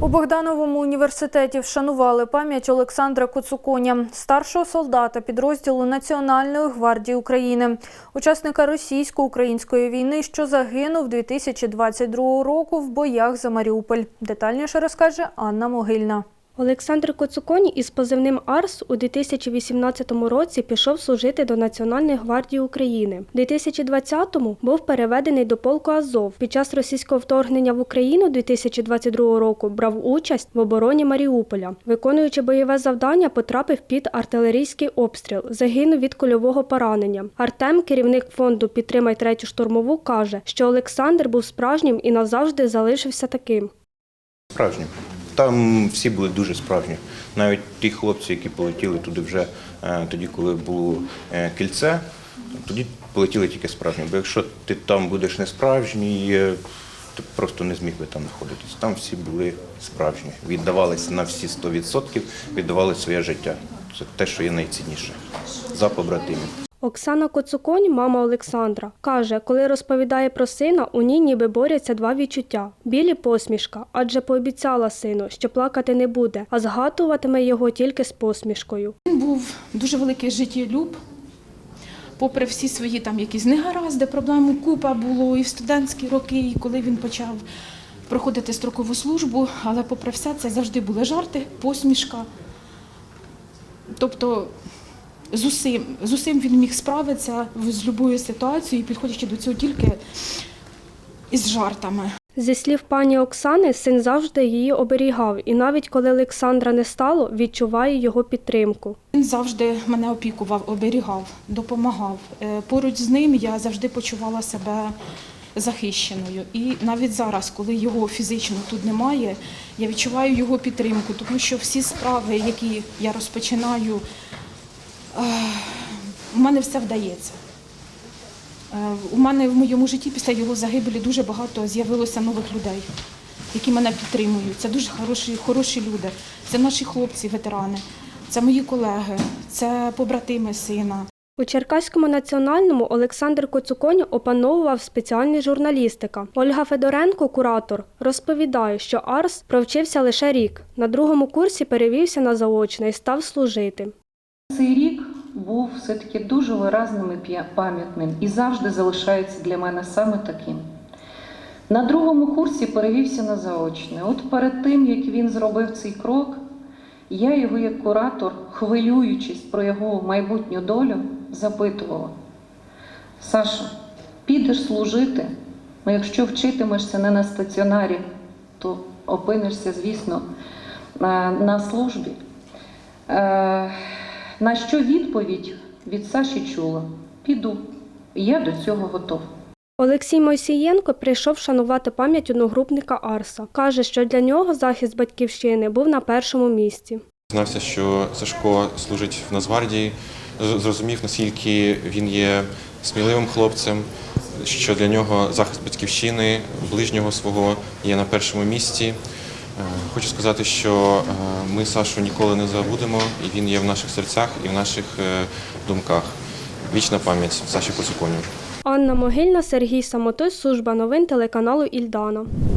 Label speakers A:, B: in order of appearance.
A: У Богдановому університеті вшанували пам'ять Олександра Коцуконя, старшого солдата підрозділу Національної гвардії України, учасника російсько-української війни, що загинув 2022 року в боях за Маріуполь. Детальніше розкаже Анна Могильна.
B: Олександр Коцуконь із позивним Арс у 2018 році пішов служити до Національної гвардії України. У 2020-му був переведений до полку Азов. Під час російського вторгнення в Україну 2022 року брав участь в обороні Маріуполя. Виконуючи бойове завдання, потрапив під артилерійський обстріл. Загинув від кульового поранення. Артем, керівник фонду Підтримай третю штурмову, каже, що Олександр був справжнім і назавжди залишився таким.
C: Справжні. Там всі були дуже справжні. Навіть ті хлопці, які полетіли туди вже е, тоді, коли було е, кільце, тоді полетіли тільки справжні. Бо якщо ти там будеш не справжній, е, ти просто не зміг би там знаходитися. Там всі були справжні. Віддавалися на всі 100%, віддавали своє життя. Це те, що є найцінніше за побратимів.
B: Оксана Коцуконь, мама Олександра, каже, коли розповідає про сина, у ній ніби борються два відчуття: білі посмішка, адже пообіцяла сину, що плакати не буде, а згадуватиме його тільки з посмішкою.
D: Він був дуже великий життєлюб. Попри всі свої там якісь негаразди, проблеми купа було і в студентські роки, і коли він почав проходити строкову службу, але попри все це завжди були жарти, посмішка. Тобто з усім, з усім він міг справитися з будь-якою ситуацією, підходячи до цього тільки із жартами.
B: Зі слів пані Оксани, син завжди її оберігав, і навіть коли Олександра не стало, відчуває його підтримку.
D: Він завжди мене опікував, оберігав, допомагав. Е, Поруч з ним я завжди почувала себе захищеною. І навіть зараз, коли його фізично тут немає, я відчуваю його підтримку, тому що всі справи, які я розпочинаю, у мене все вдається. Е, У мене в моєму житті після його загибелі дуже багато з'явилося нових людей, які мене підтримують. Це дуже хороші, хороші люди. Це наші хлопці, ветерани, це мої колеги, це побратими сина.
B: У Черкаському національному Олександр Коцуконь опановував спеціальність журналістика. Ольга Федоренко, куратор, розповідає, що Арс провчився лише рік. На другому курсі перевівся на заочне і став служити.
E: Цей рік був все-таки дуже виразним і пам'ятним і завжди залишається для мене саме таким. На другому курсі перевівся на заочне. От перед тим, як він зробив цей крок, я його як куратор, хвилюючись про його майбутню долю, запитувала: Саша, підеш служити, ну якщо вчитимешся не на стаціонарі, то опинишся, звісно, на на службі. На що відповідь від Саші чула: піду, я до цього готов.
B: Олексій Мойсієнко прийшов шанувати пам'ять одногрупника Арса. Каже, що для нього захист батьківщини був на першому місці.
F: Знався, що Сашко служить в Нацгвардії, з- зрозумів, наскільки він є сміливим хлопцем, що для нього захист батьківщини, ближнього свого є на першому місці. Е, Хочу сказати, що е, ми Сашу ніколи не забудемо, і він є в наших серцях і в наших е, думках. Вічна пам'ять Саші Коцуконю.
B: Анна Могильна, Сергій Самотось, служба новин телеканалу Ільдана.